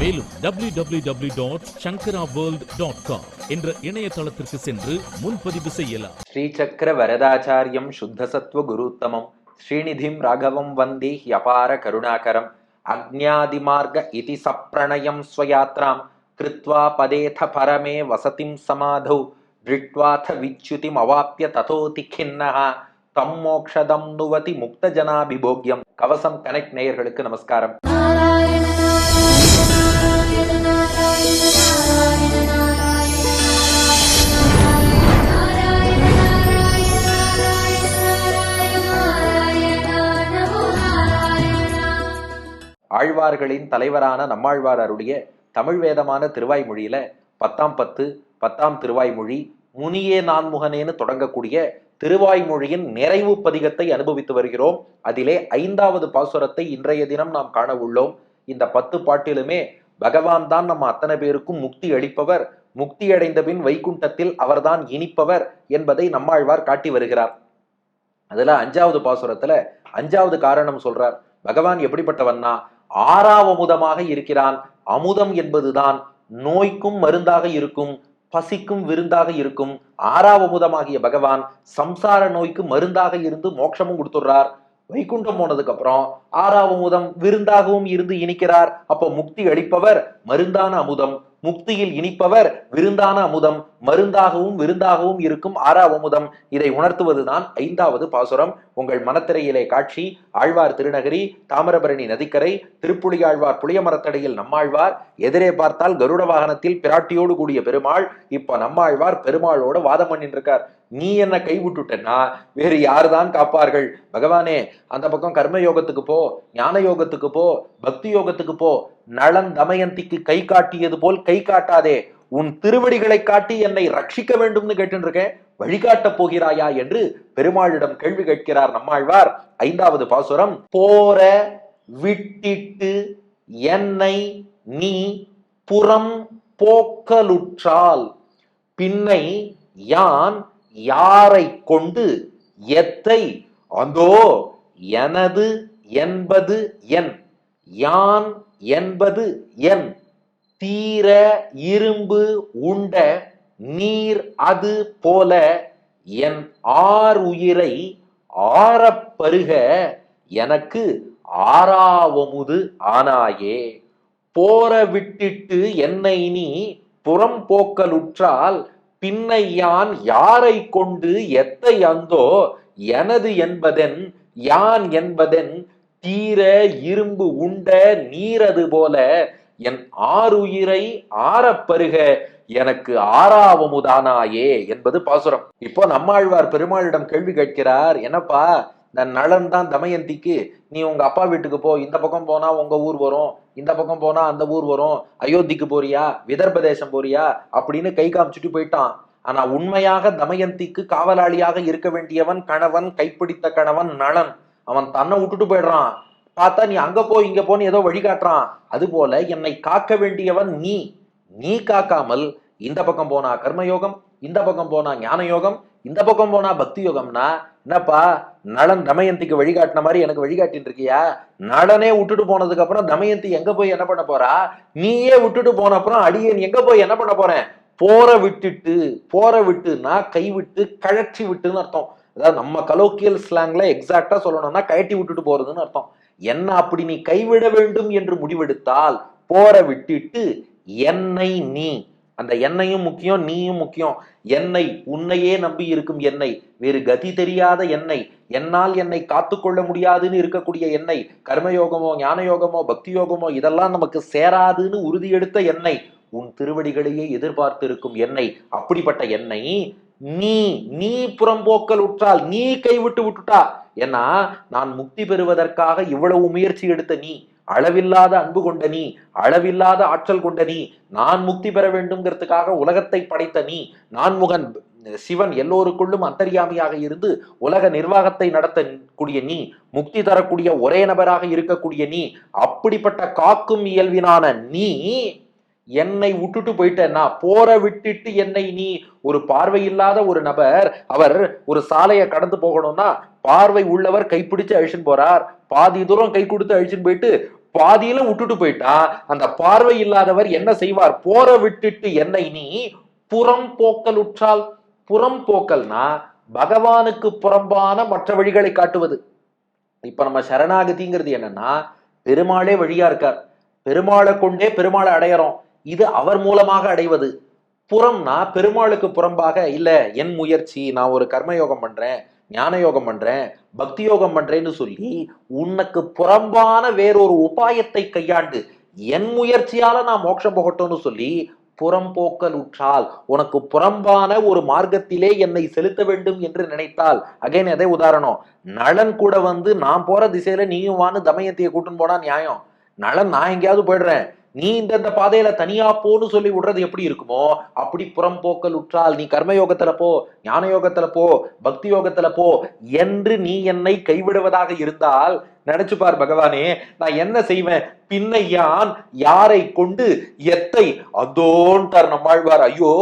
மேலும் W W W dot Shankara world dot com என்ற இணையதளத்திற்கு சென்று முன்பதிவு செய்யலாம். ஸ்ரீசக்கர வரதாச்சாரியம் சுத்த சத்வ குருத்தமம். ஸ்ரீநிதிம் ராகவம் வந்தி ஹியபார கருணாகரம். அக்ஞாதிமார்க இதி சப்ரணயம் ஸ்வயாத்ராம். கிருத்வா பதேத பரமே வசதிம் சமாதௌ. திருட்வாத விச்சுதிம் அவாப்பிய ததோதி கிண்ணஹா. தம் மோக்ஷதம் நுவதி முக்த ஜனாபிபோக்யம் கவசம் கனெக்ட் நேயர்களுக்கு நமஸ்காரம். ஆழ்வார்களின் தலைவரான நம்மாழ்வார் அருடைய தமிழ் வேதமான திருவாய்மொழியில பத்தாம் பத்து பத்தாம் திருவாய்மொழி முனியே நான்முகனேன்னு தொடங்கக்கூடிய திருவாய்மொழியின் நிறைவு பதிகத்தை அனுபவித்து வருகிறோம். அதிலே ஐந்தாவது பாசுரத்தை இன்றைய தினம் நாம் காண உள்ளோம். இந்த பத்து பாட்டிலுமே பகவான் தான் நம்ம அத்தனை பேருக்கும் முக்தி அளிப்பவர் முக்தி அடைந்த பின் வைகுண்டத்தில் அவர்தான் இனிப்பவர் என்பதை நம்மாழ்வார் காட்டி வருகிறார். அதுல அஞ்சாவது பாசுரத்துல அஞ்சாவது காரணம் சொல்றார். பகவான் எப்படிப்பட்டவன்னா ஆறாவமுதமாக இருக்கிறான். அமுதம் என்பதுதான் நோய்க்கும் மருந்தாக இருக்கும் பசிக்கும் விருந்தாக இருக்கும். ஆறாவமுதமாகிய பகவான் சம்சார நோய்க்கு மருந்தாக இருந்து மோட்சமும் கொடுத்துடுறார். வைகுண்டம் போனதுக்கு அப்புறம் ஆறாவமுதம் விருந்தாகவும் இருந்து இனிக்கிறார். அப்போ முக்தி அளிப்பவர் மருந்தான அமுதம். முக்தியில் இனிப்பவர் விருந்தான அமுதம். மருந்தாகவும் விருந்தாகவும் இருக்கும் ஆறாவமுதம். இதை உணர்த்துவதுதான் ஐந்தாவது பாசுரம். உங்கள் மனத்திரையிலே காட்சி ஆழ்வார் திருநகரி தாமிரபரணி நதிக்கரை திருப்புலியாழ்வார் புளியமரத்தடையில் நம்மாழ்வார். எதிரே பார்த்தால் கருட வாகனத்தில் பிராட்டியோடு கூடிய பெருமாள். இப்ப நம்மாழ்வார் பெருமாளோட வாதம் பண்ணிட்டு இருக்கார் நீ என்ன கைவிட்டுட்டேன்னா வேறு யாருதான் காப்பார்கள்? பகவானே அந்த பக்கம் கர்ம யோகத்துக்கு போ ஞான யோகத்துக்கு போ பக்தி யோகத்துக்கு போ. நளன் தமயந்திக்கு கை காட்டியது போல் கை காட்டாதே. உன் திருவடிகளை காட்டி என்னை ரட்சிக்க வேண்டும்னு கேட்டுருக்கேன் வழிகாட்டப் போகிறாயா என்று பெருமாளிடம் கேள்வி கேட்கிறார் நம்மாழ்வார். ஐந்தாவது பாசுரம் போற விட்டிட்டு என்னை நீ புறம் போக்கலுற்றால் பின்னை யான் யாரை கொண்டு எத்தை? அந்தோ எனது என்பது என் யான் என்பது என் தீர இரும்பு உண்ட நீர் அது போல என் ஆர் உயிரை ஆறப்பருக எனக்கு ஆறாவமுது ஆனாயே. போற விட்டிட்டு என்னை நீ புறம் போக்கலுற்றால் பின்னை யான் யாரை கொண்டு எத்தை அந்தோ எனது என்பதென் யான் என்பதென் தீர இரும்பு உண்ட நீரது போல என் ஆறுயிரை ஆறப்பருக எனக்கு ஆறாவமுதானாயே என்பது பாசுரம். இப்போ நம்மாழ்வார் பெருமாளிடம் கேள்வி கேட்கிறார் என்னப்பா இந்த நலன் தான் தமயந்திக்கு. நீ உங்க அப்பா வீட்டுக்கு போ இந்த பக்கம் போனா உங்க ஊர் வரும் இந்த பக்கம் போனா அந்த ஊர் வரும் அயோத்திக்கு போறியா விதர்ப தேசம் போறியா? அப்படின்னு கை காமிச்சிட்டு போயிட்டான். ஆனா உண்மையாக தமயந்திக்கு காவலாளியாக இருக்க வேண்டியவன் கணவன் கைப்பிடித்த கணவன் நலன். அவன் தன்னை விட்டுட்டு போயிடுறான். பார்த்தா நீ அங்க போ இங்க போன்னு ஏதோ வழிகாட்டுறான் அதுபோல என்னை காக்க வேண்டியவன் நீ. நீ காக்காமல் இந்த பக்கம் போனா கர்மயோகம் இந்த பக்கம் போனா ஞான யோகம் இந்த பக்கம் போனா பக்தி யோகம்னா என்னப்பா நளன் தமயந்திக்கு வழிகாட்டின மாதிரி எனக்கு வழிகாட்டின்னு இருக்கியா? நளனே விட்டுட்டு போனதுக்கு அப்புறம் தமயந்தி எங்க போய் என்ன பண்ண போறா? நீயே விட்டுட்டு போன அப்புறம் அடியேன் எங்க போய் என்ன பண்ண போறேன்? போற விட்டுட்டு போற விட்டுனா கைவிட்டு கழற்றி விட்டுன்னு அர்த்தம். அதாவது நம்ம கலோக்கியல் ஸ்லாங்ல எக்ஸாக்டா சொல்லணும்னா கழட்டி விட்டுட்டு போறதுன்னு அர்த்தம். என்ன அப்படி நீ கைவிட வேண்டும் என்று முடிவெடுத்தால் போற விட்டுட்டு என்னை நீ அந்த என்னையும் முக்கியம் நீயும் முக்கியம் என்னை உன்னையே நம்பி இருக்கும் என்னை வேறு கதி தெரியாத என்னை என்னால் என்னை காத்துக்கொள்ள முடியாதுன்னு இருக்கக்கூடிய என்னை கர்மயோகமோ ஞான யோகமோ பக்தி யோகமோ இதெல்லாம் நமக்கு சேராதுன்னு உறுதியெடுத்த என்னை உன் திருவடிகளையே எதிர்பார்த்து இருக்கும் என்னை அப்படிப்பட்ட என்னை நீ நீ புறம்போக்கல் உற்றால் நீ கைவிட்டு விட்டுட்டா ஏன்னா நான் முக்தி பெறுவதற்காக இவ்வளவு முயற்சி எடுத்த நீ அளவில்லாத அன்பு கொண்ட நீ அளவில்லாத ஆற்றல் கொண்ட நீ நான் முக்தி பெற வேண்டும்ங்கிறதுக்காக உலகத்தை படைத்த நீ நான் முகன் சிவன் எல்லோருக்குள்ளும் அந்தரியாமியாக இருந்து உலக நிர்வாகத்தை நடத்தக்கூடிய நீ முக்தி தரக்கூடிய ஒரே நபராக இருக்கக்கூடிய நீ அப்படிப்பட்ட காக்கும் இயல்பினான நீ என்னை விட்டுட்டு போயிட்டேன்னா போற விட்டுட்டு என்னை நீ ஒரு பார்வை இல்லாத ஒரு நபர் அவர் ஒரு சாலையை கடந்து போகணும்னா பார்வை உள்ளவர் கைப்பிடிச்சு அழிச்சுன்னு போறார். பாதி தூரம் கை கொடுத்து அழிச்சுன்னு போயிட்டு பாதியில விட்டுட்டு போயிட்டா அந்த பார்வை இல்லாதவர் என்ன செய்வார்? போற விட்டுட்டு என்னை நீ புறம் போக்கல் உற்றால் புறம் போக்கல்னா பகவானுக்கு புறம்பான மற்ற வழிகளை காட்டுவது. இப்ப நம்ம சரணாகதிங்கிறது என்னன்னா பெருமாளே வழியா இருக்கார். பெருமாளை கொண்டே பெருமாளை அடையறோம். இது அவர் மூலமாக அடைவது. புறம்னா பெருமாளுக்கு புறம்பாக இல்லை என் முயற்சி நான் ஒரு கர்மயோகம் பண்றேன் ஞான யோகம் பண்றேன் பக்தி யோகம் பண்றேன்னு சொல்லி உனக்கு புறம்பான வேறொரு உபாயத்தை கையாண்டு என் முயற்சியால நான் மோட்சம் போகட்டும்னு சொல்லி புறம்போக்கல் உற்றால் உனக்கு புறம்பான ஒரு மார்க்கத்திலே என்னை செலுத்த வேண்டும் என்று நினைத்தால் அகைன் அதே உதாரணம் நலன் கூட வந்து நான் போற திசையில நீயும் வான்னு தமயத்தையை கூட்டுன்னு போனா நியாயம். நலன் நான் எங்கேயாவது போயிடுறேன். நீ இந்த இந்த பாதையில தனியா போன்னு சொல்லி விடுறது எப்படி இருக்குமோ அப்படி புறம்போக்கல் உற்றால் நீ கர்மயோகத்துல போ ஞான யோகத்துல போ பக்தி யோகத்துல போ என்று நீ என்னை கைவிடுவதாக இருந்தால் நினைச்சுப்பார் பகவானே நான் என்ன செய்வேன்? பின்னை யான் யாரை கொண்டு எத்தை அதோன்ட்டார் நம்மாழ்வார் ஐயோ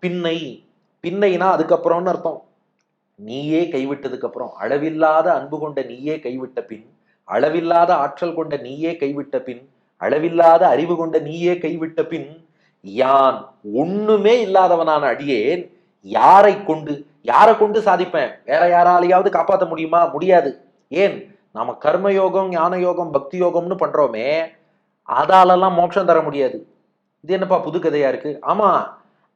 பின்னை. பின்னைனா அதுக்கப்புறம்னு அர்த்தம். நீயே கைவிட்டதுக்கு அப்புறம் அளவில்லாத அன்பு கொண்ட நீயே கைவிட்ட பின் அளவில்லாத ஆற்றல் கொண்ட நீயே கைவிட்ட பின் அளவில்லாத அறிவு கொண்ட நீயே கைவிட்ட பின் யான் ஒண்ணுமே இல்லாதவனான அடியேன் யாரை கொண்டு யாரை கொண்டு சாதிப்பேன்? வேற யாராலையாவது காப்பாற்ற முடியுமா? முடியாது. ஏன்? நாம கர்மயோகம் ஞான யோகம் பக்தி யோகம்னு பண்றோமே அதாலெல்லாம் மோட்சம் தர முடியாது. இது என்னப்பா புது கதையா இருக்கு? ஆமா.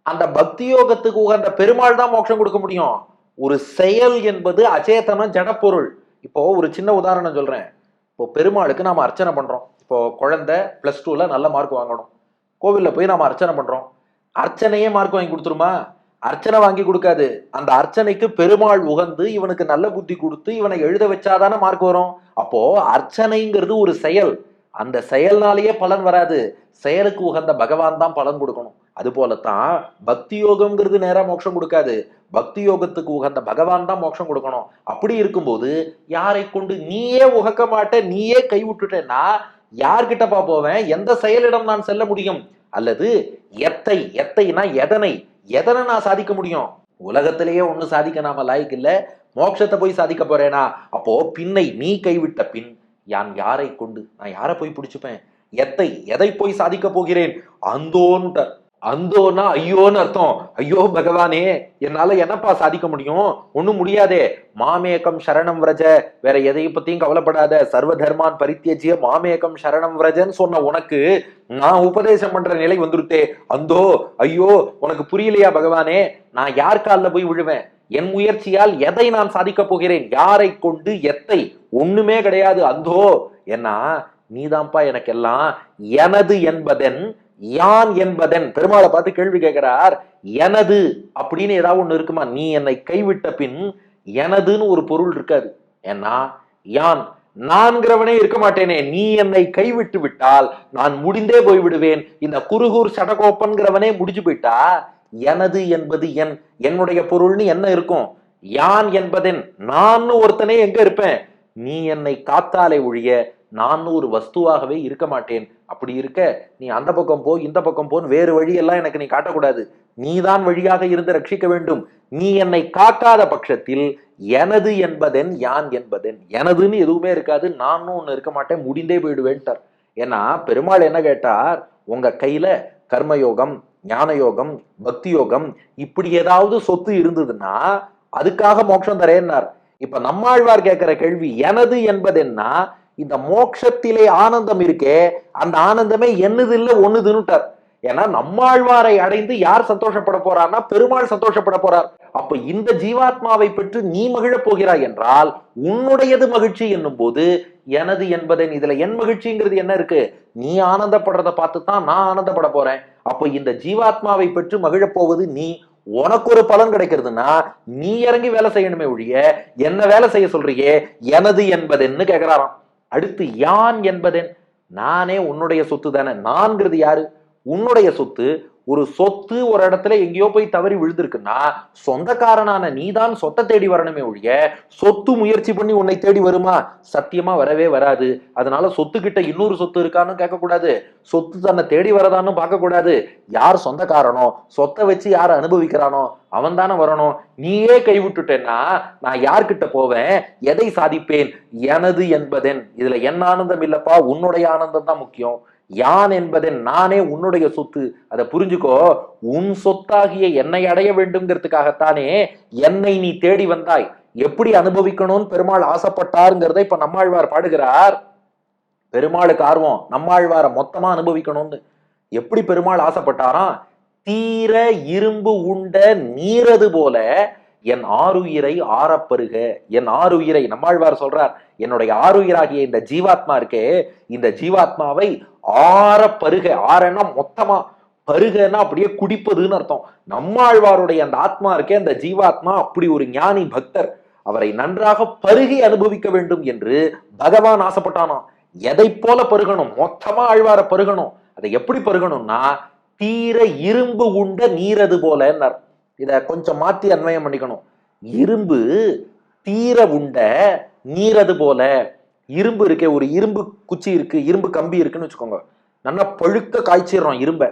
அந்த பக்தி யோகத்துக்கு உகந்த பெருமாள் தான் மோட்சம் கொடுக்க முடியும். ஒரு செயல் என்பது அச்சேதன ஜடப்பொருள் இப்போ ஒரு சின்ன உதாரணம் சொல்றேன். இப்போ பெருமாளுக்கு நாம அர்ச்சனை பண்றோம். இப்போ குழந்தை ப்ளஸ் டூவில் நல்ல மார்க் வாங்கணும். கோவிலில் போய் நம்ம அர்ச்சனை பண்ணுறோம் அர்ச்சனையே மார்க் வாங்கி கொடுத்துருமா? அர்ச்சனை வாங்கி கொடுக்காது. அந்த அர்ச்சனைக்கு பெருமாள் உகந்து இவனுக்கு நல்ல புத்தி கொடுத்து இவனை எழுத வச்சாதானே மார்க் வரும். அப்போ அர்ச்சனைங்கிறது ஒரு செயல். அந்த செயல்னாலேயே பலன் வராது. செயலுக்கு உகந்த பகவான் தான் பலன் கொடுக்கணும். அது போலத்தான் பக்தி யோகம்ங்கிறது நேராக மோட்சம் கொடுக்காது. பக்தி யோகத்துக்கு உகந்த பகவான் தான் மோட்சம் கொடுக்கணும். அப்படி இருக்கும்போது யாரை கொண்டு நீயே உகக்க மாட்ட நீயே கை விட்டுட்டேன்னா யார்கிட்டப்பா போவேன்? எந்த செயலிடம் நான் செல்ல முடியும்? அல்லது எத்தை எத்தைனா எதனை? எதனை நான் சாதிக்க முடியும்? உலகத்திலேயே ஒன்றும் சாதிக்க நாம லாய்க்கு இல்லை. மோட்சத்தை போய் சாதிக்க போறேனா? அப்போ பின்னை நீ கைவிட்ட பின் யான் யாரை கொண்டு? நான் யாரை போய் பிடிச்சுப்பேன்? எத்தை எதை போய் சாதிக்க போகிறேன்? அந்தோன்ட்ட அந்தோன்னா ஐயோன்னு அர்த்தம். ஐயோ பகவானே என்னால என்னப்பா சாதிக்க முடியும்? ஒண்ணும் முடியாதே. மாமேகம் சரணம் விரஜ. வேற எதை பத்தியும் கவலைப்படாத. சர்வ தர்மான் பரித்தியஜிய மாமேகம் சரணம் விரஜன்னு சொன்ன உனக்கு நான் உபதேசம் பண்ற நிலை வந்துருத்தே. அந்தோ ஐயோ உனக்கு புரியலையா பகவானே? நான் யார் காலில் போய் விழுவேன்? என் முயற்சியால் எதை நான் சாதிக்க போகிறேன்? யாரை கொண்டு எத்தை? ஒண்ணுமே கிடையாது. அந்தோ ஏன்னா நீதான்ப்பா எனக்கெல்லாம் எனது என்பதன் யான் என்பதன் பெருமாளை பார்த்து கேள்வி கேட்கிறார் எனது அப்படின்னு ஏதாவது ஒண்ணு இருக்குமா? நீ என்னை கைவிட்ட பின் எனதுன்னு ஒரு பொருள் இருக்காது. ஏன்னா யான் நான்கிறவனே இருக்க மாட்டேனே நீ என்னை கைவிட்டு விட்டால் நான் முடிந்தே போய் விடுவேன் இந்த குருகூர் சடகோப்பன்கிறவனே முடிஞ்சு போயிட்டா எனது என்பது என் என்னுடைய பொருள்னு என்ன இருக்கும்? யான் என்பதன் நான் ஒருத்தனே எங்க இருப்பேன்? நீ என்னை காத்தாலே ஒழிய நான் ஒரு வஸ்துவாகவே இருக்க மாட்டேன். அப்படி இருக்க நீ அந்த பக்கம் போ இந்த பக்கம் போன்னு வேறு வழியெல்லாம் எனக்கு நீ காட்டக்கூடாது. நீதான் வழியாக இருந்து ரட்சிக்க வேண்டும். நீ என்னை காக்காத பட்சத்தில் எனது என்பதென் யான் என்பதென். எனதுன்னு எதுவுமே இருக்காது. நானும் ஒன்று இருக்க மாட்டேன். முடிந்தே போயிடுவேன்ட்டார். ஏன்னா பெருமாள் என்ன கேட்டார்? உங்க கையில கர்மயோகம் ஞான யோகம் பக்தி யோகம் இப்படி ஏதாவது சொத்து இருந்ததுன்னா அதுக்காக மோட்சம் தரேன்னார். இப்ப நம்மாழ்வார் கேட்கிற கேள்வி எனது என்பதென்னா இந்த மோட்சத்திலே ஆனந்தம் இருக்கே அந்த ஆனந்தமே என்னது இல்ல ஒண்ணுதுன்னுட்டார் ஏன்னா நம்மாழ்வாரை அடைந்து யார் சந்தோஷப்பட போறார்னா பெருமாள் சந்தோஷப்பட போறார். அப்ப இந்த ஜீவாத்மாவை பெற்று நீ மகிழப் போகிறாய் என்றால் உன்னுடையது மகிழ்ச்சி என்னும் போது எனது என்பதை இதுல என் மகிழ்ச்சிங்கிறது என்ன இருக்கு? நீ ஆனந்தப்படுறத பார்த்து தான் நான் ஆனந்தப்பட போறேன். அப்போ இந்த ஜீவாத்மாவை பெற்று மகிழப் போவது நீ உனக்கு ஒரு பலன் கிடைக்கிறதுனா நீ இறங்கி வேலை செய்யணுமே ஒழிய என்ன வேலை செய்ய சொல்றியே எனது என்பதென்னு கேக்குறாராம். அடுத்து யான் என்பதன் நானே உன்னுடைய சொத்து தானே நான்கிறது யாரு? உன்னுடைய சொத்து ஒரு சொத்து ஒரு இடத்துல எங்கேயோ போய் தவறி விழுந்திருக்குன்னா சொந்தக்காரனான நீதான் சொத்தை தேடி வரணுமே ஒழிய சொத்து முயற்சி பண்ணி உன்னை தேடி வருமா? சத்தியமா வரவே வராது. அதனால சொத்து கிட்ட இன்னொரு சொத்து இருக்கான்னு கேட்கக்கூடாது. சொத்து தன்னை தேடி வரதான்னு பார்க்கக்கூடாது. யார் சொந்தக்காரனோ சொத்தை வச்சு யார் அனுபவிக்கிறானோ அவன் தானே வரணும். நீயே கைவிட்டுட்டேன்னா நான் யார்கிட்ட போவேன்? எதை சாதிப்பேன்? எனது என்பதென். இதுல என் ஆனந்தம் இல்லப்பா உன்னுடைய ஆனந்தம் தான் முக்கியம். யான் என்பதன் நானே உன்னுடைய சொத்து. அதை புரிஞ்சுக்கோ உன் சொத்தாகிய என்னை அடைய வேண்டும்ங்கிறதுக்காகத்தானே என்னை நீ தேடி வந்தாய். எப்படி அனுபவிக்கணும்னு பெருமாள் ஆசைப்பட்டாருங்கிறத இப்ப நம்மாழ்வார் பாடுகிறார். பெருமாளுக்கு ஆர்வம் நம்மாழ்வாரை மொத்தமா அனுபவிக்கணும்னு. எப்படி பெருமாள் ஆசைப்பட்டாராம்? தீர இரும்பு உண்ட நீரது போல என் ஆருயிரை ஆறப்பருக என் ஆருயிரை நம்மாழ்வார் சொல்றார் என்னுடைய ஆருயிராகிய இந்த ஜீவாத்மா இருக்கே இந்த ஜீவாத்மாவை ஆற பருக ஆறனா மொத்தமா பருகன்னா அப்படியே குடிப்பதுன்னு அர்த்தம். நம்மாழ்வாருடைய அந்த ஆத்மா இருக்கே அந்த ஜீவாத்மா அப்படி ஒரு ஞானி பக்தர். அவரை நன்றாக பருகி அனுபவிக்க வேண்டும் என்று பகவான் ஆசைப்பட்டானாம் எதை போல பருகணும்? மொத்தமா ஆழ்வார பருகணும். அதை எப்படி பருகணும்னா தீர இரும்பு உண்ட நீரது போலன்னார். இதை கொஞ்சம் மாற்றி அன்வயம் பண்ணிக்கணும். இரும்பு தீர உண்ட நீரது போல இரும்பு இருக்கே ஒரு இரும்பு குச்சி இருக்கு இரும்பு கம்பி இருக்குன்னு வச்சுக்கோங்க. நல்லா பழுக்க காய்ச்சிடுறோம் இரும்பை.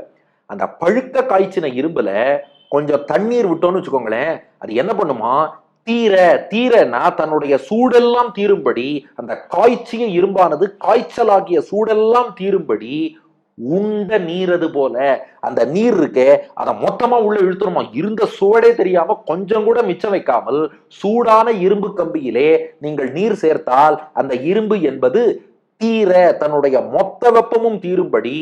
அந்த பழுக்க காய்ச்சின இரும்புல கொஞ்சம் தண்ணீர் விட்டோம்னு வச்சுக்கோங்களேன் அது என்ன பண்ணுமா? தீர தீரனா தன்னுடைய சூடெல்லாம் தீரும்படி அந்த காய்ச்சிய இரும்பானது காய்ச்சலாகிய சூடெல்லாம் தீரும்படி உண்ட நீரது போல. அந்த நீர் இருக்கே அதை மொத்தமா உள்ள இழுத்துருமா இருந்த சுவடே தெரியாம கொஞ்சம் கூட மிச்சம் வைக்காமல் சூடான இரும்பு கம்பியிலே நீங்கள் நீர் சேர்த்தால் அந்த இரும்பு என்பது தீர தன்னுடைய மொத்த வெப்பமும் தீரும்படி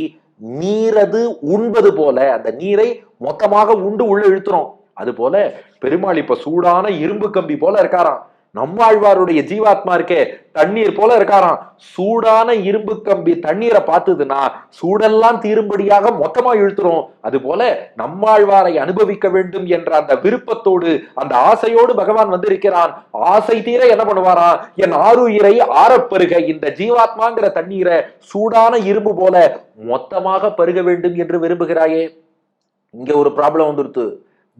நீரது உண்பது போல அந்த நீரை மொத்தமாக உண்டு உள்ள இழுத்துறோம். அது போல பெருமாள் இப்ப சூடான இரும்பு கம்பி போல இருக்காராம். நம்மாழ்வாருடைய ஜீவாத்மா இருக்கே தண்ணீர் போல இருக்காராம். சூடான இரும்பு கம்பி தண்ணீரை பார்த்ததுன்னா சூடெல்லாம் தீரும்படியாக மொத்தமா இழுத்துரும். அது போல நம்மாழ்வாரை அனுபவிக்க வேண்டும் என்ற அந்த விருப்பத்தோடு அந்த ஆசையோடு பகவான் வந்திருக்கிறான். ஆசை தீர என்ன பண்ணுவாராம்? என் ஆறுயிரை ஆறப்பருக இந்த ஜீவாத்மாங்கிற தண்ணீரை சூடான இரும்பு போல மொத்தமாக பருக வேண்டும் என்று விரும்புகிறாயே. இங்க ஒரு ப்ராப்ளம் வந்துருத்து.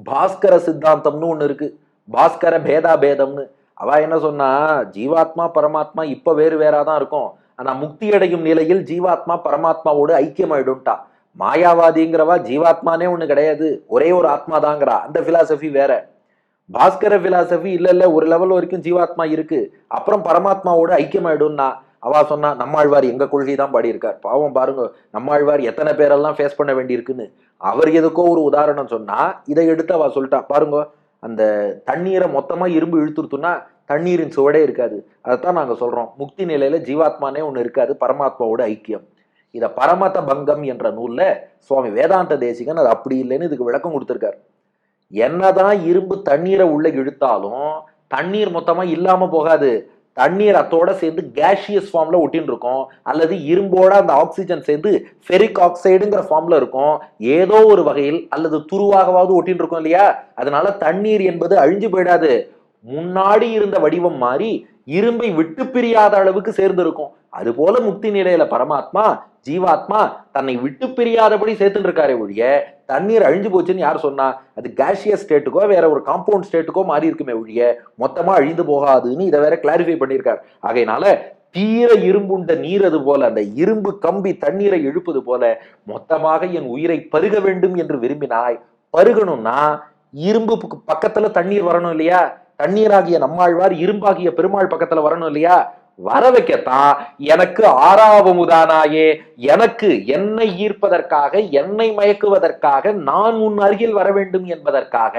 பாஸ்கர சித்தாந்தம்னு ஒண்ணு இருக்கு. பாஸ்கர பேதா பேதம்னு அவ என்ன சொன்னா ஜீவாத்மா பரமாத்மா இப்ப வேறு வேறா தான் இருக்கும். ஆனா முக்தி அடையும் நிலையில் ஜீவாத்மா பரமாத்மாவோடு ஐக்கியமாயிடும்ட்டா. மாயாவாதிங்கிறவா ஜீவாத்மானே ஒண்ணு கிடையாது. ஒரே ஒரு ஆத்மா தாங்கிறா அந்த பிலாசபி வேற. பாஸ்கர பிலாசபி இல்ல இல்ல ஒரு லெவல் வரைக்கும் ஜீவாத்மா இருக்கு. அப்புறம் பரமாத்மாவோட ஐக்கியமாயிடும்னா அவ சொன்னா நம்மாழ்வார் எங்க கொள்கை தான் பாடியிருக்கார். பாவம் பாருங்க நம்மாழ்வார் எத்தனை பேரெல்லாம் ஃபேஸ் பண்ண வேண்டியிருக்குன்னு. அவர் எதுக்கோ ஒரு உதாரணம் சொன்னா இதை எடுத்து அவ சொல்லிட்டா. பாருங்க அந்த தண்ணீரை மொத்தமாக இரும்பு இழுத்துருத்துன்னா தண்ணீரின் சுவடே இருக்காது. அதைத்தான் நாங்கள் சொல்கிறோம் முக்தி நிலையில் ஜீவாத்மானே ஒன்று இருக்காது பரமாத்மாவோட ஐக்கியம். இதை பரமத பங்கம் என்ற நூலில் சுவாமி வேதாந்த தேசிகன் அது அப்படி இல்லைன்னு இதுக்கு விளக்கம் கொடுத்துருக்காரு. என்னதான் இரும்பு தண்ணீரை உள்ளே இழுத்தாலும் தண்ணீர் மொத்தமாக இல்லாமல் போகாது. தண்ணீர் அத்தோட சேர்ந்து கேஷியஸ் ஃபார்ம்ல ஒட்டின்னு இருக்கும். அல்லது இரும்போட அந்த ஆக்சிஜன் சேர்ந்து ஃபெரிக் ஆக்சைடுங்கிற ஃபார்ம்ல இருக்கும். ஏதோ ஒரு வகையில் அல்லது துருவாகவாவது ஒட்டின்னு இருக்கும் இல்லையா? அதனால தண்ணீர் என்பது அழிஞ்சு போயிடாது. முன்னாடி இருந்த வடிவம் மாறி இரும்பை விட்டு பிரியாத அளவுக்கு சேர்ந்து இருக்கும் அதுபோல முக்தி நிலையில பரமாத்மா ஜீவாத்மா தன்னை விட்டு பிரியாதபடி சேர்த்துட்டு இருக்காரே ஒழிய தண்ணீர் அழிஞ்சு போச்சுன்னு யார் சொன்னா அது கேஷியஸ் ஸ்டேட்டுக்கோ வேற ஒரு காம்பவுண்ட் ஸ்டேட்டுக்கோ மாறி இருக்குமே ஒழிய மொத்தமா அழிந்து போகாதுன்னு இதை வேற கிளாரிஃபை பண்ணியிருக்காரு. ஆகையினால தீர இரும்புண்ட நீர் அது போல அந்த இரும்பு கம்பி தண்ணீரை இழுப்பது போல மொத்தமாக என் உயிரை பருக வேண்டும் என்று விரும்பினாய் பருகணும்னா இரும்பு பக்கத்துல தண்ணீர் வரணும் இல்லையா? தண்ணீராகிய நம்மாழ்வார் இரும்பாகிய பெருமாள் பக்கத்துல வரணும் இல்லையா? வர வைக்கத்தான் எனக்கு ஆறாவமுதானாயே எனக்கு என்னை ஈர்ப்பதற்காக என்னை மயக்குவதற்காக நான் உன் அருகில் வர வேண்டும் என்பதற்காக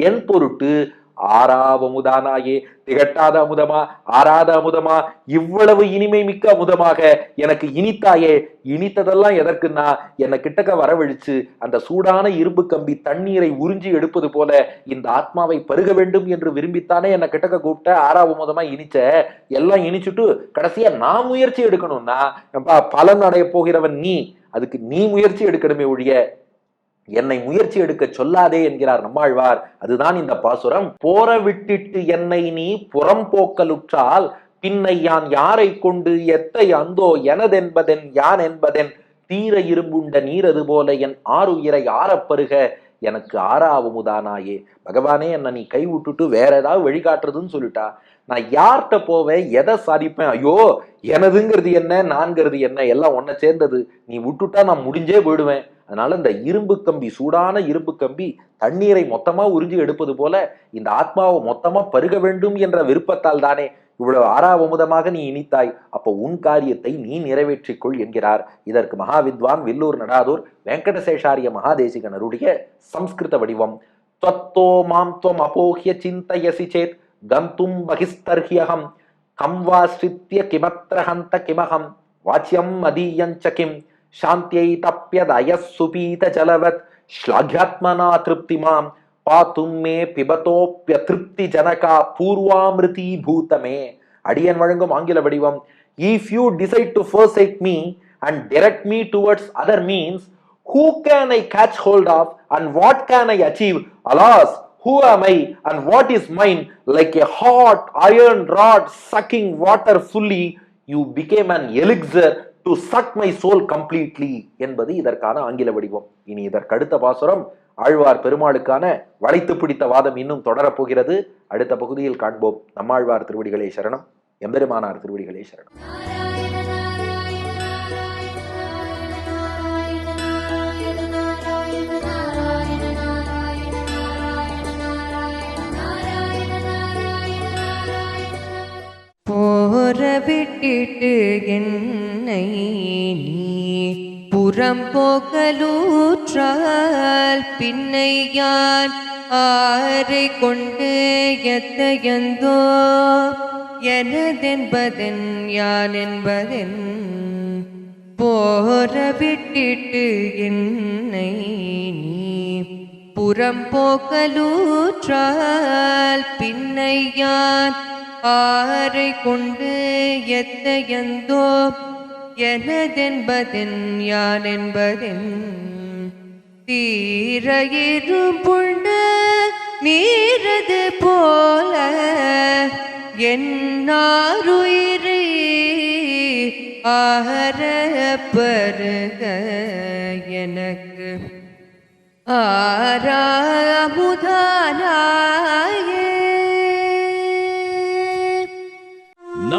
என் பொருட்டு ஆறாவமுதானாயே திகட்டாத அமுதமா ஆறாத அமுதமா இவ்வளவு இனிமை மிக்க அமுதமாக எனக்கு இனித்தாயே இனித்ததெல்லாம் எதற்குன்னா என்னை கிட்டக்க வரவழிச்சு அந்த சூடான இரும்பு கம்பி தண்ணீரை உறிஞ்சி எடுப்பது போல இந்த ஆத்மாவை பருக வேண்டும் என்று விரும்பித்தானே என்னை கிட்டக்க கூப்பிட்ட ஆறாவ முதமா இனிச்ச எல்லாம் இனிச்சுட்டு கடைசியா நான் முயற்சி எடுக்கணும்னா பலன் அடைய போகிறவன் நீ அதுக்கு நீ முயற்சி எடுக்கணுமே ஒழிய என்னை முயற்சி எடுக்க சொல்லாதே என்கிறார் நம்மாழ்வார். அதுதான் இந்த பாசுரம். போற விட்டுட்டு என்னை நீ புறம் போக்கலுற்றால் பின்னை யான் யாரை கொண்டு எத்தை அந்தோ எனதென்பதென் யான் என்பதென் தீர இரும்புண்ட நீரது போல என் ஆறுயிரை ஆறப்பருக எனக்கு ஆறாவமுதானாயே. பகவானே என்னை நீ கை விட்டுட்டு வேற ஏதாவது வழிகாட்டுறதுன்னு சொல்லிட்டா. நான் யார்கிட்ட போவேன்? எதை சாதிப்பேன்? ஐயோ எனதுங்கிறது என்ன? நான்கிறது என்ன? எல்லாம் ஒன்ன சேர்ந்தது. நீ விட்டுட்டா நான் முடிஞ்சே போயிடுவேன். அதனால இந்த இரும்பு கம்பி சூடான இரும்பு கம்பி தண்ணீரை மொத்தமா உறிஞ்சி எடுப்பது போல இந்த ஆத்மாவை மொத்தமா பருக வேண்டும் என்ற விருப்பத்தால் தானே இவ்வளவு ஆறாவமுதமாக நீ இனித்தாய். அப்போ உன் காரியத்தை நீ நிறைவேற்றிக்கொள் என்கிறார் இதற்கு மகாவித்வான் வில்லூர் நடாதூர் வெங்கடசேஷாரிய மகாதேசிகனருடைய சம்ஸ்கிருத வடிவம். துவத்தோ மாம் துவம் அபோஹிய சிந்தையசி சேத் கந்தும் பகிஸ்தர்ஹியகம் கம் வா ஸ்ரித்ய கிமத்ரஹந்த கிமகம். வாச்சியம் மதீயஞ்ச கிம். சாந்தியை தப்பியதயசுபீத ஜலவத் ஸ்லாக்யாத்மனா திருப்திமாம் பாத்தும் மே பிபத்தோப்பிய திருப்தி ஜனகா பூர்வாமிருதி பூத்தமே அடியன் வழங்கும் ஆங்கில வடிவம் if you decide to forsake me and direct me towards other means who can I catch hold of and what can I achieve alas who am I and what is mind like a hot iron rod sucking water fully you become an elixir to suck my soul completely என்பது இதற்கான ஆங்கில வடிவம். இனி இதற்கடுத்த பாசுரம் ஆழ்வார் பெருமாளுக்கான வளைத்து பிடித்த வாதம் இன்னும் தொடரப் போகிறது அடுத்த பகுதியில் காண்போம். நம்மாழ்வார் திருவடிகளே சரணம். எம்பெருமானார் திருவடிகளே சரணம். போற விட்டிட்டு என்னை நீ புறம் போகலூற்றால் பின்னை யான் ஆரை கொண்டு எத்தையந்தோ? எனதென்பதென் யான் என்பதென் போற விட்டிட்டு என்னை நீ புறம் போகலூற்றால் பின்னை யான் ஆரை கொண்டு எத்தையந்தோ? எனதென்பதென் யான் என்பதென் தீர இரும்புண்ட நீரது போல என்னாருயிரை ஆரப்பருக எனக்கு. ஆரா அமுதானாய்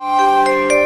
Música